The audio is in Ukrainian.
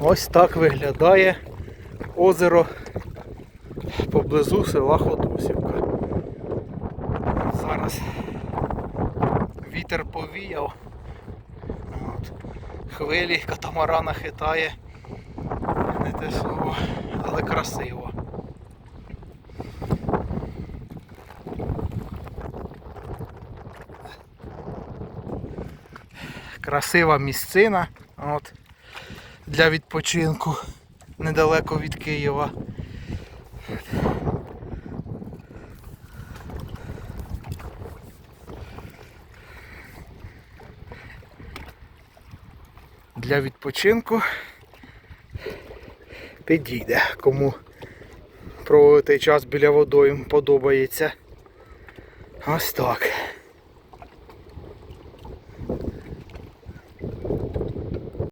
Ось так виглядає озеро поблизу села Ходосівка. Зараз вітер повіяв. От. Хвилі катамарана хитає. Не те слово, але красиво. Красива місцина от, для відпочинку недалеко від Києва. Для відпочинку підійде, кому проводити час біля водою подобається. Ось так.